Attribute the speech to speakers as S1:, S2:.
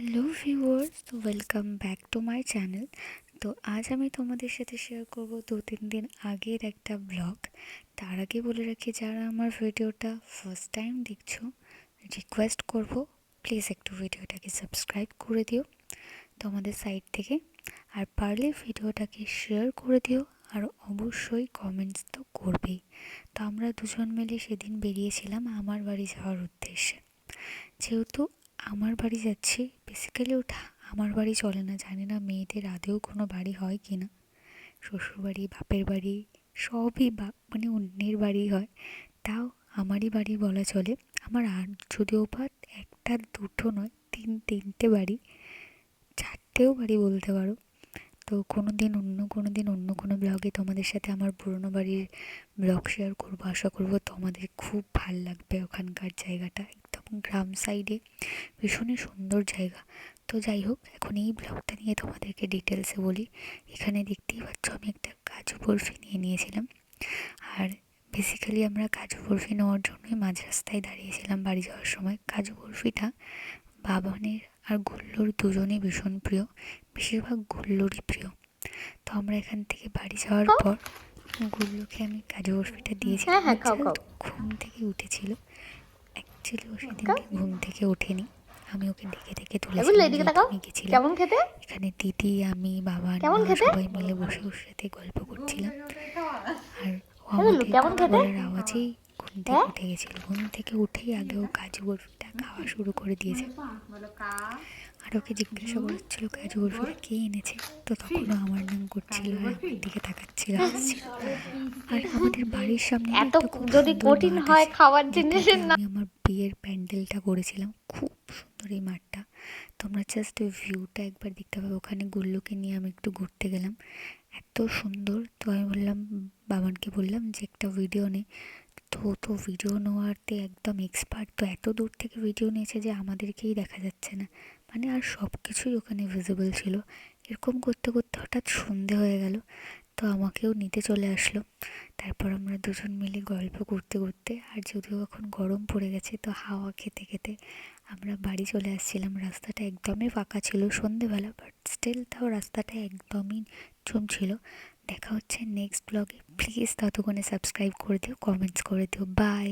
S1: Hello viewers, welcome back to my channel. তো আজ আমি তোমাদের সাথে শেয়ার করব দু তিন দিন আগের একটা ব্লগ। তার আগে বলে রাখি, যারা আমার ভিডিওটা ফার্স্ট টাইম দেখছ রিকোয়েস্ট করব প্লিজ একটু ভিডিওটাকে সাবস্ক্রাইব করে দিও তোমাদের সাইড থেকে। আর পারলে ভিডিওটাকে শেয়ার করে দিও, আর অবশ্যই কমেন্টস তো করবেই। তো আমরা দুজন মিলে সেদিন বেরিয়েছিলাম আমার বাড়ি যাওয়ার উদ্দেশ্যে। যেহেতু আমার বাড়ি যাচ্ছি বেসিক্যালি ওটা আমার বাড়ি চলে না, জানি না মেয়েদের আদেও কোনো বাড়ি হয় কি না। শ্বশুরবাড়ি, বাপের বাড়ি, সবই বা মানে অন্যের বাড়ি হয়। তাও আমারই বাড়ি বলা চলে। আমার আর যদিও বা একটা, দুটো নয়, তিন, তিনটে বাড়ি, চারটেও বাড়ি বলতে পারো। তো কোনো দিন অন্য কোনো দিন অন্য কোনো ব্লগে তোমাদের সাথে আমার পুরনো বাড়ির ব্লগ শেয়ার করব, আশা করব তোমাদের খুব ভালো লাগবে ওখানকার জায়গাটা। গ্রাম সাইডে ভীষণই সুন্দর জায়গা। তো যাই হোক এখন এই ব্লগটা নিয়ে তোমাদেরকে ডিটেলসে বলি। এখানে দেখতেই পাচ্ছ আমি একটা কাজু বরফি নিয়ে নিয়েছিলাম। আর বেসিক্যালি আমরা কাজু বরফি নেওয়ার জন্যই মাঝ রাস্তায় দাঁড়িয়েছিলাম বাড়ি যাওয়ার সময়। কাজু বরফিটা বাবানের আর গুল্লুর দুজনেই ভীষণ প্রিয়। বেশিরভাগ গুল্লুরই প্রিয়। তো আমরা এখান থেকে বাড়ি যাওয়ার পর গুল্লুকে আমি কাজু বরফিটা দিয়েছিলাম
S2: হ্যাঁ, হ্যাঁ।
S1: ঘুম থেকে উঠেছিল। ও সেদিনকে ঘুম থেকে ওঠেনি। আমি ওকে ডেকে ডেকে
S2: তুলে
S1: তুলেছিলাম
S2: কেমন খেতে?
S1: এখানে দিদি আমি বাবা? সবাই মিলে বসে ওর সাথে গল্প করছিলাম। আর ও আমাকে? আওয়াজেই থেকে
S2: হ্যাঁ?
S1: উঠে গেছিল ঘুম থেকে উঠেই আগে ও কাজু বরফিটা খাওয়া শুরু করে দিয়েছে। আর ওকে জিজ্ঞাসা করছিল কাজু বরফিটা কে এনেছে? তো তখনও আমার নাম করছিল আর আমার দিকে তাকাচ্ছিল হাসছিল। আর আমাদের বাড়ির সামনে
S2: এত যদি কঠিন হয়। খাবার জিনিসের না।
S1: আমি আমার বিয়ের প্যান্ডেলটা করেছিলাম খুব সুন্দর এই মাঠটা। তোমরা জাস্ট ওই ভিউটা একবার দেখতে পাবে। ওখানে গুল্লুকে নিয়ে আমি একটু ঘুরতে গেলাম। এত সুন্দর। তো আমি বললাম বাবানকে বললাম যে একটা ভিডিও নে। তো তো ভিডিও নেওয়াতে একদম এক্সপার্ট তো এত দূর থেকে ভিডিও নিয়েছে যে আমাদেরকেই দেখা যাচ্ছে না। মানে আর সব কিছুই ওখানে ভিজিবল ছিল। এরকম করতে করতে হঠাৎ সন্ধে হয়ে গেল। তো আমাকেও নিতে চলে আসলো। তারপর আমরা দুজন মিলে গল্প করতে করতে আর যদিও এখন গরম পড়ে গেছে তো হাওয়া খেতে খেতে আমরা বাড়ি চলে আসছিলাম। রাস্তাটা একদমই ফাঁকা ছিল সন্ধেবেলা বাট স্টিল তাও রাস্তাটা একদমই জমছিল দেখা হচ্ছে নেক্সট ব্লগে প্লিজ ততক্ষণে সাবস্ক্রাইব করে দিও কমেন্টস করে দিও. বাই